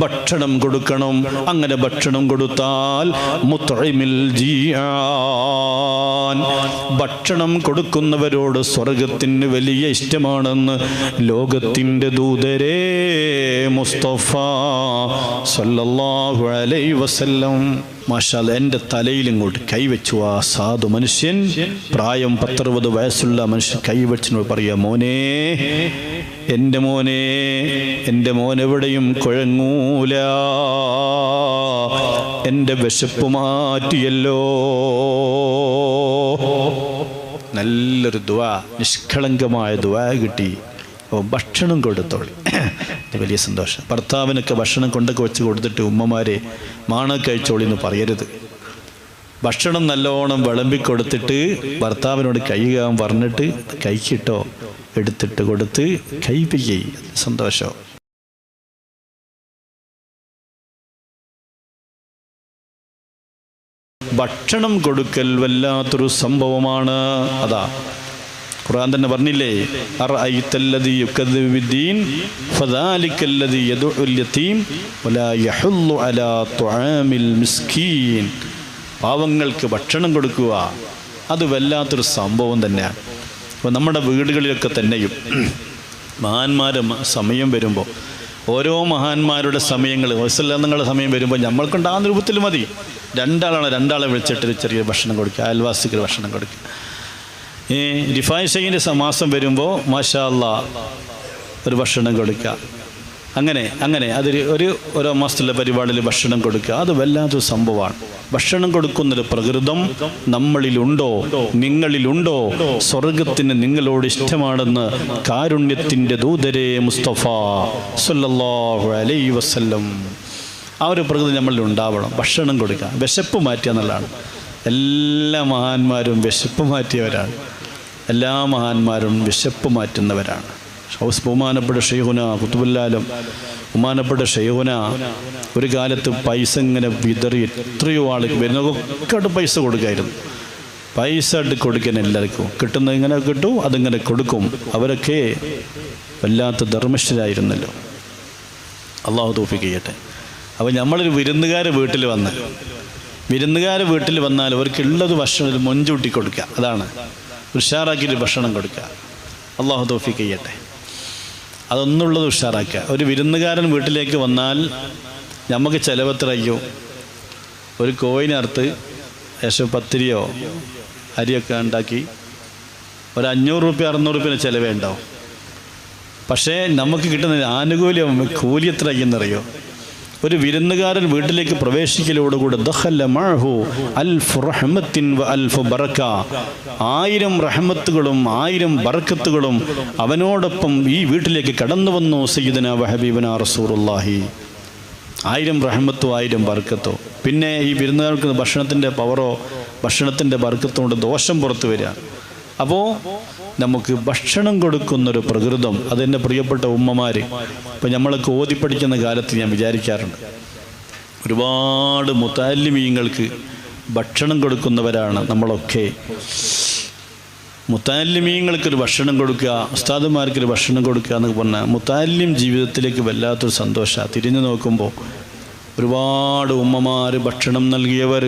ഭക്ഷണം കൊടുക്കണം. അങ്ങനെ ഭക്ഷണം കൊടുത്താൽ മുത്തഴിമിൽ ജിയാൻ. ഭക്ഷണം കൊടുക്കുന്നവരോട് സ്വർഗത്തിന് വലിയ ഇഷ്ടമാണെന്ന് ലോകത്തിന്റെ ദൂതരേ മുസ്തഫ സല്ലല്ലാഹു അലൈ വസല്ലം മാഷാൽ എന്റെ തലയിൽ ഇങ്ങോട്ട് കൈവച്ചു ആ സാധു മനുഷ്യൻ. പ്രായം പത്തറുപത് വയസ്സുള്ള മനുഷ്യൻ കൈവച്ചിനോട് പറയാ മോനെ എന്റെ മോനെ എന്റെ മോൻ എവിടെയും കുഴങ്ങൂല. എന്റെ വിശപ്പ് മാറ്റിയല്ലോ. നല്ലൊരു ദ്വാ നിഷ്കളങ്കമായ ദ്വാ കിട്ടി. ഭക്ഷണം കൊടുത്തോളി. വലിയ സന്തോഷം. ഭർത്താവിനൊക്കെ ഭക്ഷണം കൊണ്ടൊക്കെ വെച്ച് കൊടുത്തിട്ട് ഉമ്മമാരെ മാണ കഴിച്ചോളി എന്ന് പറയരുത്. ഭക്ഷണം നല്ലോണം വിളമ്പി കൊടുത്തിട്ട് ഭർത്താവിനോട് കൈകാൻ പറഞ്ഞിട്ട് കൈക്കിട്ടോ എടുത്തിട്ട് കൊടുത്ത് കഴിപ്പിക്കുകയും സന്തോഷം. ഭക്ഷണം കൊടുക്കൽ വല്ലാത്തൊരു സംഭവമാണ്. അതാ ഖുർആൻ തന്നെ പറഞ്ഞില്ലേ? പാവങ്ങൾക്ക് ഭക്ഷണം കൊടുക്കുക അത് വല്ലാത്തൊരു സംഭവം തന്നെയാണ്. അപ്പോൾ നമ്മുടെ വീടുകളിലൊക്കെ തന്നെയും മഹാന്മാരെ സമയം വരുമ്പോൾ ഓരോ മഹാന്മാരുടെ സമയങ്ങൾ വയസ്സല്ലാങ്ങളുടെ സമയം വരുമ്പോൾ നമ്മൾക്കുണ്ട് ആ രൂപത്തിൽ മതി. രണ്ടാളാണ് രണ്ടാളെ വിളിച്ചിട്ട് ചെറിയ ഭക്ഷണം കൊടുക്കുക അയൽവാസിക്ക് ഒരു ഭക്ഷണം കൊടുക്കുക. ഈ റിഫായ് സമാസം മാസം വരുമ്പോൾ മാഷാല്ല ഒരു ഭക്ഷണം കൊടുക്കുക അങ്ങനെ അങ്ങനെ. അതൊരു ഒരു ഓരോ മാസത്തിലെ പരിപാടിയിൽ ഭക്ഷണം കൊടുക്കുക അത് വല്ലാത്തൊരു സംഭവമാണ്. ഭക്ഷണം കൊടുക്കുന്നൊരു പ്രകൃതം നമ്മളിലുണ്ടോ? നിങ്ങളിലുണ്ടോ? സ്വർഗത്തിന് നിങ്ങളോട് ഇഷ്ടമാണെന്ന് കാരുണ്യത്തിന്റെ ദൂതരെ മുസ്തഫ സല്ലല്ലാഹു അലൈഹി വസല്ലം. ആ ഒരു പ്രകൃതി നമ്മളിൽ ഉണ്ടാവണം. ഭക്ഷണം കൊടുക്കുക വിശപ്പ് മാറ്റുക എന്നുള്ളതാണ് എല്ലാ മഹാന്മാരും വിശപ്പ് മാറ്റിയവരാണ്. എല്ലാ മഹാന്മാരും വിശപ്പ് മാറ്റുന്നവരാണ്. ഹൗസ് ബഹുമാനപ്പെട്ട ഷെയ്ഹുന കുത്തുബുല്ലാലും ബഹുമാനപ്പെട്ട ഷെയ്ഹുന ഒരു കാലത്ത് പൈസ ഇങ്ങനെ വിതറി എത്രയോ ആൾക്ക് വരുന്നതൊക്കെ പൈസ കൊടുക്കായിരുന്നു. പൈസ ഇട്ട് കൊടുക്കാൻ എല്ലാവർക്കും കിട്ടുന്നത് ഇങ്ങനെ കിട്ടും അതിങ്ങനെ കൊടുക്കും. അവരൊക്കെ വല്ലാത്ത ധർമ്മിഷ്ഠരായിരുന്നല്ലോ അള്ളാഹു തോഫിക്ക് ചെയ്യട്ടെ. അപ്പോൾ നമ്മളൊരു വിരുന്നുകാർ വീട്ടിൽ വന്ന് വിരുന്നുകാർ വീട്ടിൽ വന്നാൽ അവർക്കുള്ളത് ഭക്ഷണം ഒരു മൊഞ്ചൂട്ടി കൊടുക്കുക. അതാണ്. ഉഷാറാക്കിയിട്ട് ഭക്ഷണം കൊടുക്കുക. അള്ളാഹു തോഫിക്ക് ചെയ്യട്ടെ. അതൊന്നുള്ളത് ഉഷാറാക്കുക. ഒരു വിരുന്നുകാരൻ വീട്ടിലേക്ക് വന്നാൽ നമുക്ക് ചിലവത്ര അയ്യോ? ഒരു കോയിനർത്ത് ഏകദേശം പത്തിരിയോ അരിയൊക്കെ ഉണ്ടാക്കി ഒരു അഞ്ഞൂറ് റുപ്യ അറുന്നൂറ് റുപ്യ ചിലവേ ഉണ്ടാവും. പക്ഷേ നമുക്ക് കിട്ടുന്ന ആനുകൂല്യം കൂലി എത്ര എന്നറിയോ ഒരു വിരുന്നുകാരൻ വീട്ടിലേക്ക് പ്രവേശിക്കലോടുകൂടെ ആയിരം റഹമത്തുകളും ആയിരം ബറക്കത്തുകളും അവനോടൊപ്പം ഈ വീട്ടിലേക്ക് കടന്നു വന്നു സയ്യിദന വഹബീബന റസൂറുല്ലാഹി ആയിരം റഹമത്തോ ആയിരം ബർക്കത്തോ പിന്നെ ഈ വിരുന്നുകാർക്ക് ഭക്ഷണത്തിന്റെ പവറോ ഭക്ഷണത്തിന്റെ ബർക്കത്തോ കൊണ്ട് ദോഷം പുറത്തു വരിക. അപ്പോൾ നമുക്ക് ഭക്ഷണം കൊടുക്കുന്നൊരു പ്രകൃതം അതെന്റെ പ്രിയപ്പെട്ട ഉമ്മമാർ ഇപ്പം നമ്മളൊക്കെ ഓതി പഠിക്കുന്ന കാലത്ത് ഞാൻ വിചാരിക്കാറുണ്ട്. ഒരുപാട് മുത്താലിമീങ്ങൾക്ക് ഭക്ഷണം കൊടുക്കുന്നവരാണ് നമ്മളൊക്കെ. മുത്താലിമീങ്ങൾക്കൊരു ഭക്ഷണം കൊടുക്കുക ഉസ്താദുമാർക്കൊരു ഭക്ഷണം കൊടുക്കുക എന്നൊക്കെ പറഞ്ഞാൽ മുത്താലിം ജീവിതത്തിലേക്ക് വല്ലാത്തൊരു സന്തോഷമാണ് തിരിഞ്ഞു നോക്കുമ്പോൾ ഒരുപാട് ഉമ്മമാർ ഭക്ഷണം നൽകിയവർ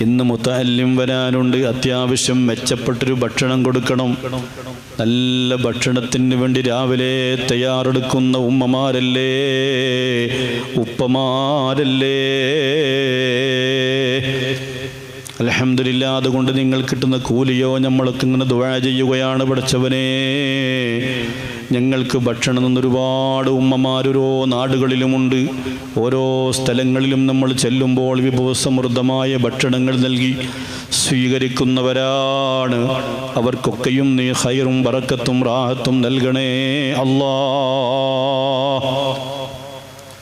ഇന്ന് മുത്തഹല്യം വരാനുണ്ട്. അത്യാവശ്യം മെച്ചപ്പെട്ടൊരു ഭക്ഷണം കൊടുക്കണം. നല്ല ഭക്ഷണത്തിന് വേണ്ടി രാവിലെ തയ്യാറെടുക്കുന്ന ഉമ്മമാരല്ലേ? ഉപ്പമാരല്ലേ? അലഹമില്ല അതുകൊണ്ട് നിങ്ങൾ കിട്ടുന്ന കൂലിയോ നമ്മളൊക്കെ ഇങ്ങനെ ദുഴ ചെയ്യുകയാണ് പഠിച്ചവനെ. ഞങ്ങൾക്ക് ഭക്ഷണം നിന്ന് ഒരുപാട് ഉമ്മമാരോരോ നാടുകളിലുമുണ്ട്. ഓരോ സ്ഥലങ്ങളിലും നമ്മൾ ചെല്ലുമ്പോൾ വിഭവസമൃദ്ധമായ ഭക്ഷണങ്ങൾ നൽകി സ്വീകരിക്കുന്നവരാണ്. അവർക്കൊക്കെയും നീ ഹൈറും വറക്കത്തും റാഹത്തും നൽകണേ അല്ലാ.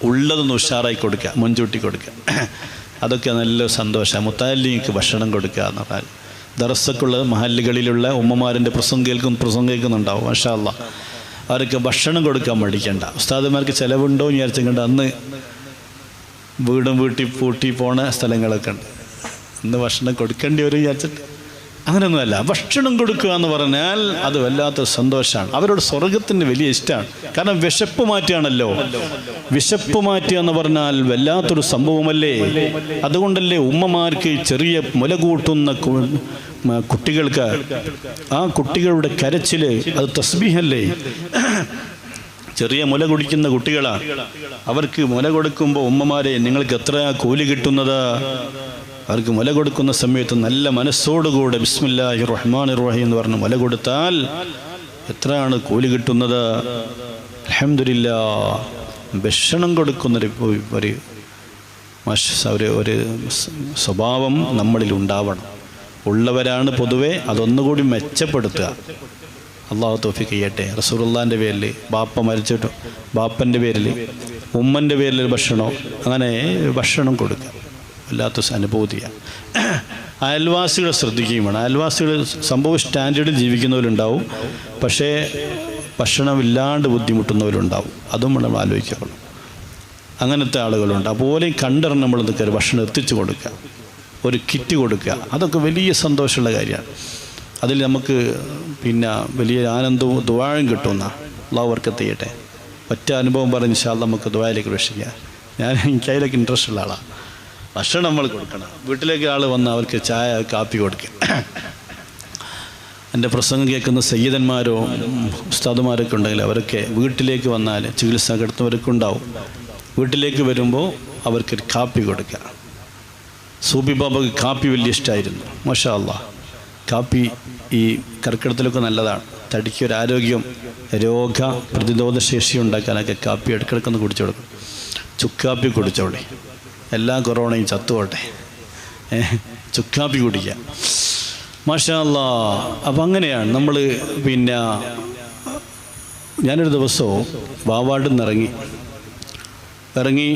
ഉള്ളതൊന്ന് ഉഷാറായി കൊടുക്കുക മുൻചൂട്ടി കൊടുക്കുക. അതൊക്കെ നല്ല സന്തോഷമാണ്. മുത്താലിക്ക് ഭക്ഷണം കൊടുക്കുക എന്ന് പറഞ്ഞാൽ ദർസക്കുള്ള മഹല്ലുകളിലുള്ള ഉമ്മമാരിന്റെ പ്രസംഗം കേൾക്കും പ്രസംഗം കേൾക്കുന്നുണ്ടാവും മഷാ അല്ലാ. അവർക്ക് ഭക്ഷണം കൊടുക്കാൻ മടിക്കണ്ട. ഉസ്താദന്മാർക്ക് ചിലവുണ്ടോ എന്ന് വിചാരിച്ചുകൊണ്ട് അന്ന് വീടും വീട്ടിൽ പൂട്ടി പോണ സ്ഥലങ്ങളൊക്കെ ഉണ്ട്. ഇന്ന് ഭക്ഷണം കൊടുക്കേണ്ടി വരും വിചാരിച്ചിട്ട്. അങ്ങനെയൊന്നുമല്ല ഭക്ഷണം കൊടുക്കുക എന്ന് പറഞ്ഞാൽ അത് വല്ലാത്ത സന്തോഷമാണ്. അവരോട് സ്വർഗത്തിന്റെ വലിയ ഇഷ്ടമാണ്. കാരണം വിശപ്പ് മാറ്റിയാണല്ലോ വിശപ്പ് മാറ്റുക എന്ന് പറഞ്ഞാൽ വല്ലാത്തൊരു സംഭവമല്ലേ? അതുകൊണ്ടല്ലേ ഉമ്മമാർക്ക് ചെറിയ മുല കൂട്ടുന്ന കുട്ടികൾക്ക് ആ കുട്ടികളുടെ കരച്ചിൽ അത് തസ്ബീഹല്ലേ? ചെറിയ മുല കുടിക്കുന്ന കുട്ടികളാണ് അവർക്ക് മുല കൊടുക്കുമ്പോൾ ഉമ്മമാരെ നിങ്ങൾക്ക് എത്ര കൂലി കിട്ടുന്നത്? അവർക്ക് മുല കൊടുക്കുന്ന സമയത്ത് നല്ല മനസ്സോടുകൂടെ ബിസ്മില്ലാഹി റഹ്മാൻ റഹീം എന്ന് പറഞ്ഞ് മുല കൊടുത്താൽ എത്രയാണ് കൂലി കിട്ടുന്നത്? അലഹമില്ല ഭക്ഷണം കൊടുക്കുന്നൊരു ഒരു ഒരു ഒരു സ്വഭാവം നമ്മളിൽ ഉണ്ടാവണം. ഉള്ളവരാണ് പൊതുവെ അതൊന്നുകൂടി മെച്ചപ്പെടുത്തുക. അള്ളാഹു തോഫിക്ക് ചെയ്യട്ടെ. റസൂറുല്ലാന്റെ പേരിൽ ബാപ്പ മരിച്ചിട്ട് ബാപ്പന്റെ പേരിൽ ഉമ്മന്റെ പേരിൽ ഒരു അങ്ങനെ ഭക്ഷണം കൊടുക്കുക. വല്ലാത്ത അനുഭൂതിയാണ് അയൽവാസികളെ ശ്രദ്ധിക്കുകയും വേണം അയൽവാസികൾ സംഭവം സ്റ്റാൻഡേർഡിൽ ജീവിക്കുന്നവരുണ്ടാവും. പക്ഷേ ഭക്ഷണമില്ലാണ്ട് ബുദ്ധിമുട്ടുന്നവരുണ്ടാവും. അതും നമ്മൾ ആലോചിക്കണം അങ്ങനത്തെ ആളുകളുണ്ട്. അതുപോലെ കണ്ടറിഞ്ഞ് നമ്മൾ നിൽക്കുക ഭക്ഷണം എത്തിച്ചു കൊടുക്കുക. ഒരു കിറ്റ് കൊടുക്കുക. അതൊക്കെ വലിയ സന്തോഷമുള്ള കാര്യമാണ്. അതിൽ നമുക്ക് പിന്നെ വലിയ ആനന്ദവും ദ്വാഴം കിട്ടുന്ന അള്ളാഹു വർക്കത്ത് ചെയ്യട്ടെ ഒറ്റ അനുഭവം പറഞ്ഞ് ശാൽ നമുക്ക് ദ്വായിലേക്ക് രക്ഷിക്കുക ഞാൻ എനിക്ക് അതിലേക്ക് ഇൻട്രസ്റ്റ് ഉള്ള ആളാണ് ഭക്ഷണം നമ്മൾ കൊടുക്കണം. വീട്ടിലേക്ക് ആൾ വന്ന് അവർക്ക് ചായ കാപ്പി കൊടുക്കുക എന്റെ പ്രസംഗം കേൾക്കുന്ന സയ്യിദന്മാരോ ഉസ്താദുമാരൊക്കെ ഉണ്ടെങ്കിൽ അവരൊക്കെ വീട്ടിലേക്ക് വന്നാൽ ചികിത്സ കിടത്തുന്നവരൊക്കെ ഉണ്ടാവും. വീട്ടിലേക്ക് വരുമ്പോൾ അവർക്ക് കാപ്പി കൊടുക്കുക സൂബി ബാബക്ക് കാപ്പി വലിയ ഇഷ്ടമായിരുന്നു മഷാ അല്ലാ കാപ്പി ഈ കർക്കിടത്തിലൊക്കെ നല്ലതാണ്. തടിക്ക് ഒരു ആരോഗ്യം രോഗ പ്രതിരോധ ശേഷി ഉണ്ടാക്കാനൊക്കെ കാപ്പി ഇടക്കിടക്കൊന്ന് കുടിച്ചു കൊടുക്കും. ചുക്കാപ്പി കുടിച്ചോളി എല്ലാ കൊറോണയും ചത്തുപോട്ടെ. ചുക്കാപ്പി കുടിക്കുക. മാഷാല്ല അപ്പം അങ്ങനെയാണ് നമ്മൾ പിന്നെ ഞാനൊരു ദിവസവും വാവാട് നിന്ന് ഇറങ്ങി. ഇറങ്ങി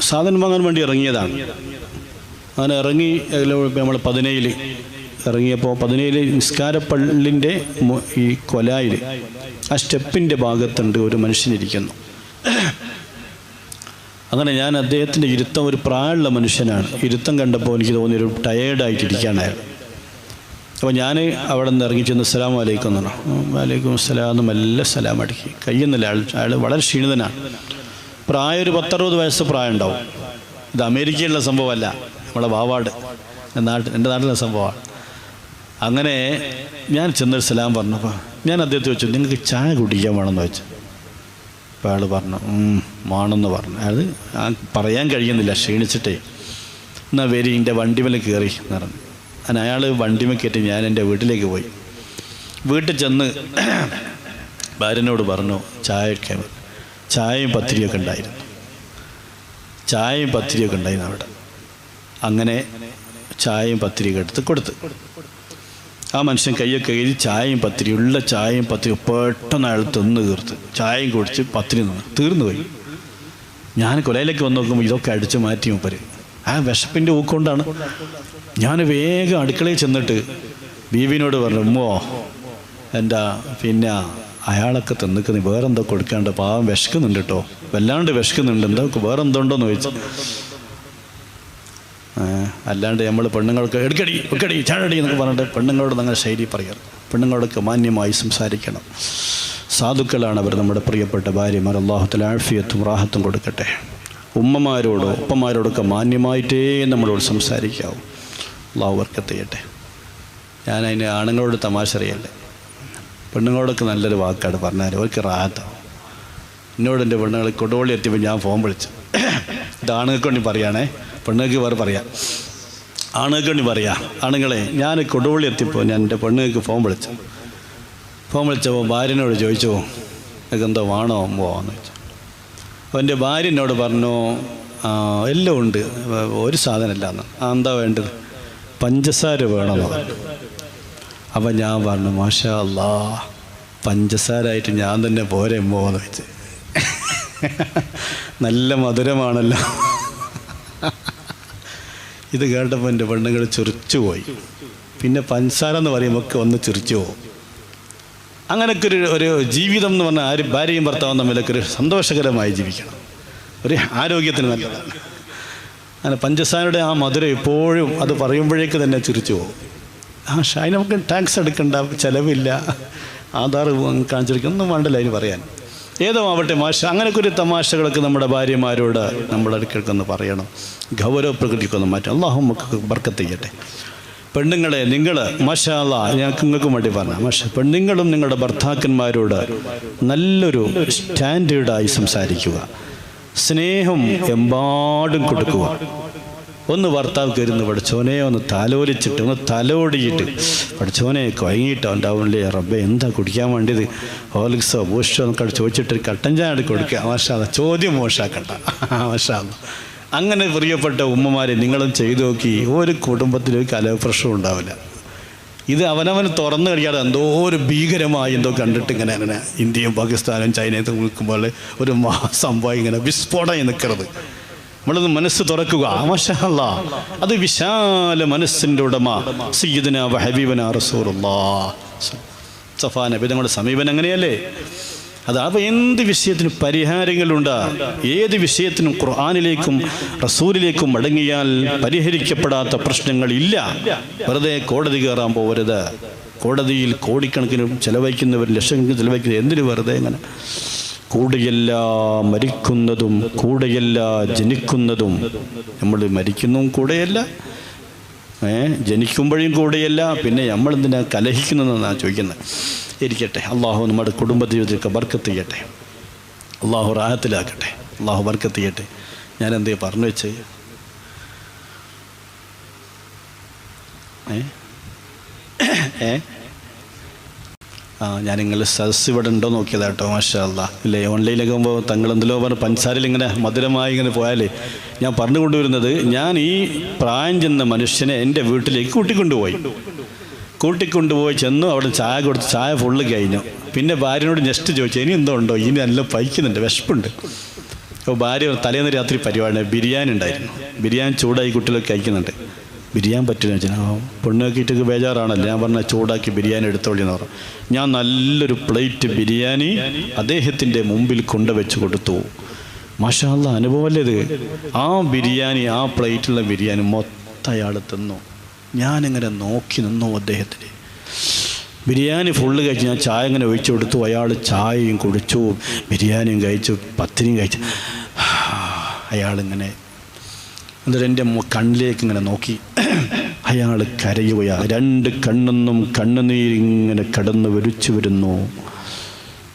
സാധനം വാങ്ങാൻ വേണ്ടി ഇറങ്ങിയതാണ്. അങ്ങനെ ഇറങ്ങി നമ്മൾ പതിനേഴിൽ ഇറങ്ങിയപ്പോൾ പതിനേഴ് നിസ്കാരപ്പള്ളിന്റെ ഈ കൊലായിൽ ആ സ്റ്റെപ്പിന്റെ ഭാഗത്തുണ്ട് ഒരു മനുഷ്യനിരിക്കുന്നു. അങ്ങനെ ഞാൻ അദ്ദേഹത്തിന്റെ ഇരുത്തം ഒരു പ്രായമുള്ള മനുഷ്യനാണ്. ഇരുത്തം കണ്ടപ്പോൾ എനിക്ക് തോന്നി ഒരു അപ്പോൾ ഞാൻ അവിടെ നിന്ന് ഇറങ്ങി ചെന്ന് അസ്സലാം വലൈക്കും എന്ന് പറഞ്ഞു. വലൈക്കും അസ്സലാം എന്ന് മെല്ലെ സലാം അടിക്കി. കയ്യുന്നില്ല ആൾ അയാൾ വളരെ ക്ഷീണിതനാണ്. പ്രായം ഒരു പത്തറുപത് വയസ്സ് പ്രായം ഉണ്ടാവും ഇത് അമേരിക്കയിലുള്ള സംഭവമല്ല. നമ്മളെ വാവാട്. നാട്ടിൽ എന്റെ നാട്ടിലെ സംഭവമാണ്. അങ്ങനെ ഞാൻ ചെന്നൊരു സലാം പറഞ്ഞപ്പോൾ ഞാൻ അദ്ദേഹത്തെ ചോദിച്ചു നിങ്ങൾക്ക് ചായ കുടിക്കാൻ വേണമെന്ന് വെച്ചു അപ്പോൾ അയാൾ പറഞ്ഞു "ഉം, വേണമെന്ന് പറഞ്ഞു. അയാൾ പറയാൻ കഴിയുന്നില്ല ക്ഷീണിച്ചിട്ടേ. എന്നാൽ വരി എന്റെ വണ്ടിമേൽ കയറി എന്ന് പറഞ്ഞു. അങ്ങനെ അയാൾ വണ്ടിമേൽ കയറ്റി ഞാൻ എന്റെ വീട്ടിലേക്ക് പോയി. വീട്ടിൽ ചെന്ന് ഭാര്യനോട് പറഞ്ഞു ചായ ഒക്കെ ചായയും പത്തിരിയൊക്കെ ഉണ്ടായിരുന്നു. ചായയും പത്തിരിയൊക്കെ ഉണ്ടായിരുന്നു അവിടെ. അങ്ങനെ ചായയും പത്തിരിയൊക്കെ എടുത്ത് കൊടുത്ത്. ആ മനുഷ്യൻ കയ്യൊക്കെ കയറി ചായയും പത്തിരി ഉള്ള ചായയും പത്തിരി പെട്ടെന്ന് അയാൾ തിന്ന് തീർത്ത്. ചായയും കുടിച്ച് പത്തിരി നിന്ന് തീർന്നു പോയി. ഞാൻ കൊലയിലേക്ക് വന്ന് നോക്കുമ്പോൾ ഇതൊക്കെ അടിച്ചു മാറ്റി മൂപ്പര്. ആ വിശപ്പിന്റെ ഊക്കൊണ്ടാണ് ഞാൻ വേഗം അടുക്കളയിൽ ചെന്നിട്ട് ബീവിനോട് പറഞ്ഞു ഉമ്മോ എന്താ പിന്നെ അയാളൊക്കെ തിന്നിക്കുന്ന വേറെന്തോ കൊടുക്കാണ്ട് പാവം വിശക്കുന്നുണ്ട് കേട്ടോ വല്ലാണ്ട് വിശക്കുന്നുണ്ട്. എന്തോ വേറെന്തോണ്ടോ എന്ന് ചോദിച്ചു. അല്ലാണ്ട് നമ്മൾ പെണ്ണുങ്ങൾക്ക് എടുക്കടി എടുക്കടി ചാടടി എന്നൊക്കെ പറഞ്ഞിട്ട് പെണ്ണുങ്ങളോട് അങ്ങനെ ശൈലി പറയാറ് പെണ്ണുങ്ങളോടൊക്കെ മാന്യമായി സംസാരിക്കണം. സാധുക്കളാണ് അവർ നമ്മുടെ പ്രിയപ്പെട്ട ഭാര്യമാർ. അള്ളാഹുത്തിൽ ആഴ്ഫിയത്തും റാഹത്തും കൊടുക്കട്ടെ. ഉമ്മമാരോടോ ഉപ്പമാരോടൊക്കെ മാന്യമായിട്ടേ നമ്മളോട് സംസാരിക്കാവും. അള്ളാഹു വർക്കത്ത് ചെയ്യട്ടെ. ഞാൻ അതിന് ആണുങ്ങളോട് തമാശ അറിയല്ലേ പെണ്ണുങ്ങളോടൊക്കെ നല്ലൊരു വാക്കാണ് പറഞ്ഞാൽ അവർക്ക് റാഹത്താവും. എന്നോട് എന്റെ പെണ്ണുങ്ങൾ കൊടുവള്ളി എത്തിയപ്പോൾ ഞാൻ ഫോൺ വിളിച്ചു. ഇത് ആണുങ്ങൾക്ക് വേണ്ടി പറയുകയാണേ പെണ്ണുങ്ങൾക്ക് വേറെ പറയാം. ആണുങ്ങൾക്ക് വേണ്ടി പറയാം. ആണുങ്ങളെ ഞാൻ കൊടുവള്ളി എത്തിയപ്പോൾ ഞാൻ എന്റെ പെണ്ണുങ്ങൾക്ക് ഫോൺ വിളിച്ചു. ഫോൺ വിളിച്ചപ്പോൾ ഭാര്യനോട് ചോദിച്ചു എന്തോ വേണോ പോവാന്ന് ചോദിച്ചു. അപ്പോൾ എന്റെ ഭാര്യ എന്നോട് പറഞ്ഞു എല്ലാം ഉണ്ട്. ഒരു സാധനമില്ല എന്ന്. എന്താ വേണ്ടത്? പഞ്ചസാര വേണമെന്ന് പറഞ്ഞു. അപ്പം ഞാൻ പറഞ്ഞു മാഷാ അല്ലാ പഞ്ചസാരായിട്ട് ഞാൻ തന്നെ പോരെ പോവാന്ന് വെച്ച് നല്ല മധുരമാണല്ലോ. ഇത് കേട്ടപ്പോൾ എന്റെ പെണ്ണുങ്ങൾ ചൊറിച്ചു പോയി പിന്നെ പഞ്ചസാര എന്ന് പറയുമ്പോൾ ഒക്കെ ഒന്ന് ചിരിച്ചു പോകും. അങ്ങനെയൊക്കെ ഒരു ഒരു ജീവിതം എന്ന് പറഞ്ഞാൽ ആരും ഭാര്യയും ഭർത്താവും തമ്മിലൊക്കെ ഒരു സന്തോഷകരമായി ജീവിക്കണം. ഒരു ആരോഗ്യത്തിന് നല്ലതാണ്. അങ്ങനെ പഞ്ചസാരയുടെ ആ മധുരം എപ്പോഴും അത് പറയുമ്പോഴേക്ക് തന്നെ ചിരിച്ചു പോകും. ആ ഷായി നമുക്ക് ടാക്സ് എടുക്കണ്ട ചിലവില്ല. ആധാർ കാണിച്ചെടുക്കുക ഒന്നും വേണ്ടല്ല അതിന് പറയാൻ. ഏതോ ആവട്ടെ മാഷ അങ്ങനെയൊക്കെ ഒരു തമാശകളൊക്കെ നമ്മുടെ ഭാര്യമാരോട് നമ്മൾ ഇടയ്ക്കിടയ്ക്കൊന്ന് പറയണം. ഗൗരവ പ്രകൃതിക്കൊന്ന് മാറ്റം അള്ളാഹു നമുക്ക് ബർക്കത്ത് ചെയ്യട്ടെ. പെണ്ണുങ്ങളെ നിങ്ങൾ മഷാല ഞാൻ നിങ്ങൾക്കും വേണ്ടി പറഞ്ഞ. മഷ പെണ്ണുങ്ങളും നിങ്ങളുടെ ഭർത്താക്കന്മാരോട് നല്ലൊരു സ്റ്റാൻഡേർഡായി സംസാരിക്കുക. സ്നേഹം എമ്പാടും കൊടുക്കുക. ഒന്ന് ഭർത്താവ് കയറുന്നു പഠിച്ചോനെ ഒന്ന് തലോലിച്ചിട്ട് ഒന്ന് തലോടിയിട്ട്. പഠിച്ചോനെ അവന്റെ അവന്റെ റബ്ബെ എന്താ കുടിക്കാൻ വേണ്ടിയത്? ഹോർലിക്സോ ബൂസ്റ്റോ എന്നൊക്കെ ചോദിച്ചിട്ട് കട്ടൻ ചായ കൊടുക്കുക. മാഷാ ചോദ്യം മോശാക്കണ്ട. മാഷാ അങ്ങനെ പ്രിയപ്പെട്ട ഉമ്മമാരെ നിങ്ങളും ചെയ്തു നോക്കി ഒരു കുടുംബത്തിലും ഒരു കലപ്രശ്നം ഉണ്ടാവില്ല. ഇത് അവനവൻ തുറന്നു കഴിയാതെ എന്തോ ഒരു ഭീകരമായി എന്തോ കണ്ടിട്ട് ഇങ്ങനെ അങ്ങനെ ഇന്ത്യയും പാകിസ്ഥാനും ചൈനയും നിൽക്കുമ്പോൾ ഒരു മഹാസംഭവം ഇങ്ങനെ വിസ്ഫോടമായി നിൽക്കുന്നത് നമ്മളത് മനസ്സ് തുറക്കുക. അത് വിശാല മനസ്സിന്റെ ഉടമ. സയ്യിദന ഹബീബന റസൂറുല്ലാ സഫാ നബി നമ്മുടെ സമീപനം അങ്ങനെയല്ലേ? അത് അപ്പോൾ എന്ത് വിഷയത്തിനും പരിഹാരങ്ങളുണ്ട്? ഏത് വിഷയത്തിനും ഖുർആാനിലേക്കും റസൂലിലേക്കും മടങ്ങിയാൽ പരിഹരിക്കപ്പെടാത്ത പ്രശ്നങ്ങൾ ഇല്ല. വെറുതെ കോടതി കയറാൻ പോകരുത് കോടതിയിൽ കോടിക്കണക്കിന് ചെലവഴിക്കുന്നവർ ലക്ഷക്കണക്കിന് ചെലവഴിക്കുന്നത് എന്തിനു വെറുതെ ഇങ്ങനെ? കൂടെയല്ല മരിക്കുന്നതും കൂടെയല്ല ജനിക്കുന്നതും. നമ്മൾ മരിക്കുന്നതും കൂടെയല്ല. ഏ ജനിക്കുമ്പോഴും കൂടെയല്ല. പിന്നെ നമ്മൾ എന്തിനാ കലഹിക്കുന്നതെന്നാണ് ചോദിക്കുന്നത്? ഇരിക്കട്ടെ അള്ളാഹു നമ്മുടെ കുടുംബ ജീവിതത്തിലേക്ക് ബർക്കത്ത് ചെയ്യട്ടെ. അള്ളാഹു റാഹത്തിലാക്കട്ടെ. അള്ളാഹു ബർക്കത്ത് ചെയ്യട്ടെ. ഞാൻ എന്തേ പറഞ്ഞു വെച്ച്? ഏ? ഏ? ഞാൻ നിങ്ങൾ സദസ് ഇവിടെ ഉണ്ടോ നോക്കിയതാ കേട്ടോ മാഷാ അല്ലാ. ഇല്ലേ ഓൺലൈനിലൊക്കെ പോകുമ്പോൾ തങ്ങൾ എന്തെല്ലോ പറഞ്ഞ് പഞ്ചസാരയിൽ ഇങ്ങനെ മധുരമായി ഇങ്ങനെ പോയാലേ ഞാൻ പറഞ്ഞു കൊണ്ടുവരുന്നത് ഞാൻ ഈ പ്രായം ചെന്ന മനുഷ്യനെ എന്റെ വീട്ടിലേക്ക് കൂട്ടിക്കൊണ്ടുപോയി. കൂട്ടിക്കൊണ്ടുപോയി ചെന്നു അവിടെ ചായ കൊടുത്ത് ചായ ഫുള്ള് കഴിഞ്ഞു. പിന്നെ ഭാര്യനോട് നെക്സ്റ്റ് ചോദിച്ചു ഇനി എന്തോ ഉണ്ടോ? ഇനി നല്ല പൈക്കുന്നുണ്ട് വിശപ്പുണ്ട്. അപ്പോൾ ഭാര്യ തലേന്ന് രാത്രി പരിപാടി ബിരിയാണി ഉണ്ടായിരുന്നു. ബിരിയാണി ചൂടായി കുട്ടികളൊക്കെ കഴിക്കുന്നുണ്ട്. ബിരിയാണി പറ്റില്ല ആ പെണ്ണാക്കിയിട്ടൊക്കെ ബേജാറാണല്ലോ. ഞാൻ പറഞ്ഞ ചൂടാക്കി ബിരിയാണി എടുത്തോളി പറഞ്ഞു. ഞാൻ നല്ലൊരു പ്ലേറ്റ് ബിരിയാണി അദ്ദേഹത്തിന്റെ മുമ്പിൽ കൊണ്ടുവച്ച് കൊടുത്തു. മാഷാല്ല അനുഭവമല്ലേ ഇത്? ആ ബിരിയാണി ആ പ്ലേറ്റിലുള്ള ബിരിയാണി മൊത്തം അയാൾ തിന്നു. ഞാനിങ്ങനെ നോക്കി നിന്നു അദ്ദേഹത്തിന്. ബിരിയാണി ഫുള്ള് കഴിച്ച് ഞാൻ ചായ ഇങ്ങനെ ഒഴിച്ചു കൊടുത്തു. അയാൾ ചായയും കുടിച്ചു ബിരിയാണിയും കഴിച്ചു പത്തിരിയും കഴിച്ചു. അയാളിങ്ങനെ എന്നിട്ട് എന്റെ കണ്ണിലേക്ക് ഇങ്ങനെ നോക്കി. അയാൾ കരയുകയാ രണ്ട് കണ്ണെന്നും കണ്ണുനീരിങ്ങനെ കടന്ന് വരിച്ചു വരുന്നു.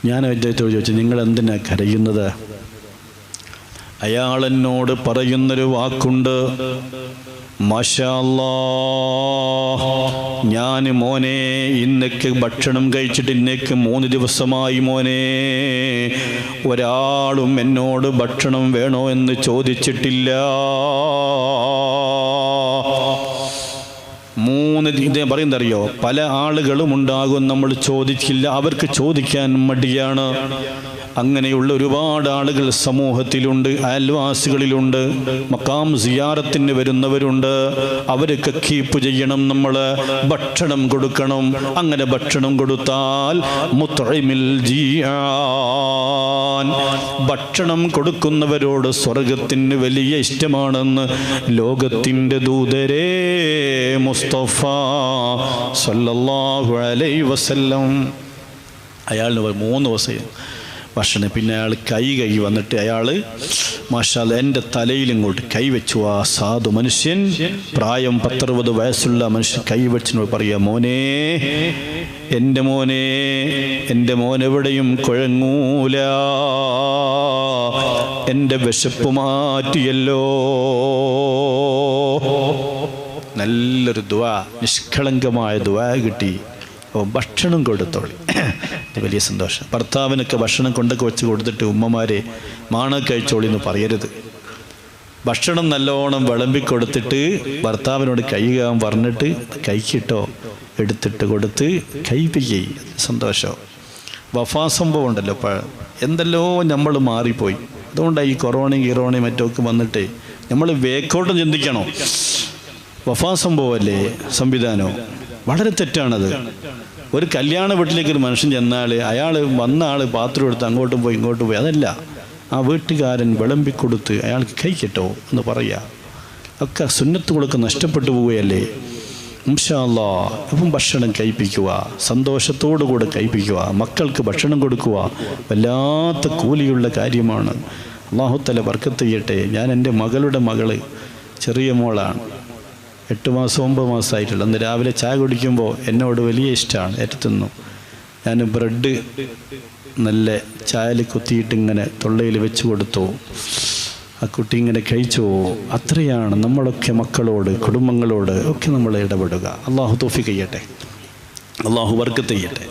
ഞാൻ അദ്ദേഹത്തോട് ചോദിച്ചു നിങ്ങൾ എന്തിനാ കരയുന്നത്? അയാൾ എന്നോട് പറയുന്നൊരു വാക്കുണ്ട്. ഞാൻ മോനെ ഇന്നേക്ക് ഭക്ഷണം കഴിച്ചിട്ട് ഇന്നേക്ക് മൂന്ന് ദിവസമായി മോനെ. ഒരാളും എന്നോട് ഭക്ഷണം വേണോ എന്ന് ചോദിച്ചിട്ടില്ല. മൂന്ന് ഇതേ പറയുന്നറിയോ പല ആളുകളും ഉണ്ടാകും നമ്മൾ ചോദിക്കില്ല അവർക്ക് ചോദിക്കാൻ മടിയാണ്. അങ്ങനെയുള്ള ഒരുപാട് ആളുകൾ സമൂഹത്തിലുണ്ട് അയൽവാസികളിലുണ്ട് മക്കാം സിയാറത്തിന് വരുന്നവരുണ്ട്. അവരൊക്കെ കീപ്പ് ചെയ്യണം നമ്മൾ ഭക്ഷണം കൊടുക്കണം. അങ്ങനെ ഭക്ഷണം കൊടുത്താൽ മുത്തഴിമിൽ ജിയാൻ. ഭക്ഷണം കൊടുക്കുന്നവരോട് സ്വർഗത്തിന് വലിയ ഇഷ്ടമാണെന്ന് ലോകത്തിന്റെ ദൂതരേ മുസ്തഫ സല്ലല്ലാഹു അലൈ വസല്ലം. അയാളിന് മൂന്ന് ദിവസം ഭക്ഷണം പിന്നെ അയാൾ കൈ കൈ വന്നിട്ട് അയാൾ മാഷാൽ എന്റെ തലയിൽ ഇങ്ങോട്ട് കൈവച്ചു ആ സാധു മനുഷ്യൻ പ്രായം പത്തറുപത് വയസ്സുള്ള മനുഷ്യൻ കൈവച്ചിനോട് പറയാ മോനെ എന്റെ മോനെ എന്റെ മോൻ എവിടെയും കുഴങ്ങൂല. എന്റെ വിശപ്പ് മാറ്റിയല്ലോ. നല്ലൊരു ദ്വാ നിഷ്കളങ്കമായ ദ്വാ കിട്ടി. അപ്പോൾ ഭക്ഷണം കൊടുത്തോളി. വലിയ സന്തോഷം. ഭർത്താവിനൊക്കെ ഭക്ഷണം കൊണ്ടൊക്കെ വെച്ച് കൊടുത്തിട്ട് ഉമ്മമാരെ മാണ കഴിച്ചോളി എന്ന് പറയരുത്. ഭക്ഷണം നല്ലോണം വിളമ്പി കൊടുത്തിട്ട് ഭർത്താവിനോട് കൈകാൻ പറഞ്ഞിട്ട് കൈക്കിട്ടോ എടുത്തിട്ട് കൊടുത്ത് കൈപ്പിക്കൈ സന്തോഷം. വഫാ സംഭവം ഉണ്ടല്ലോ ഇപ്പോൾ എന്തെല്ലോ നമ്മൾ മാറിപ്പോയി. അതുകൊണ്ടാണ് ഈ കൊറോണയും ഗിറോണയും മറ്റൊക്കെ വന്നിട്ട് നമ്മൾ വേക്കോട്ടം ചിന്തിക്കണോ. വഫാ സംഭവമല്ലേ സംവിധാനോ? വളരെ തെറ്റാണത്. ഒരു കല്യാണ വീട്ടിലേക്ക് ഒരു മനുഷ്യൻ ചെന്നാൽ അയാൾ വന്ന ആൾ പാത്രം എടുത്ത് അങ്ങോട്ടും പോയി ഇങ്ങോട്ടും പോയി അതല്ല. ആ വീട്ടുകാരൻ വിളമ്പിക്കൊടുത്ത് അയാൾക്ക് കൈക്കിട്ടോ എന്ന് പറയുക ഒക്കെ സുന്നത്ത് കൊടുക്ക നഷ്ടപ്പെട്ടു പോവുകയല്ലേ. ഇൻഷാല്ലാ അപ്പം ഭക്ഷണം കഴിപ്പിക്കുക സന്തോഷത്തോടു കൂടെ കഴിപ്പിക്കുക മക്കൾക്ക് ഭക്ഷണം കൊടുക്കുക വല്ലാത്ത കൂലിയുള്ള കാര്യമാണ്. അള്ളാഹുത്തല വർക്കത്ത് ചെയ്യട്ടെ. ഞാൻ എന്റെ മകളുടെ മകൾ ചെറിയ മോളാണ്. എട്ട് മാസം ഒമ്പത് മാസമായിട്ടുള്ള. അന്ന് രാവിലെ ചായ കുടിക്കുമ്പോൾ എന്നോട് വലിയ ഇഷ്ടമാണ് ഏറ്റത്തുന്നു ഞാൻ ബ്രെഡ് നല്ല ചായയിൽ കുത്തിയിട്ട് ഇങ്ങനെ തൊള്ളയിൽ വെച്ച് കൊടുത്തു. ആ കുട്ടി ഇങ്ങനെ കഴിച്ചു. അത്രയാണ് നമ്മളൊക്കെ മക്കളോട് കുടുംബങ്ങളോട് ഒക്കെ നമ്മൾ ഇടപെടുക. അള്ളാഹു തോഫി ചെയ്യട്ടെ. അള്ളാഹു വർക്ക് ചെയ്യട്ടെ.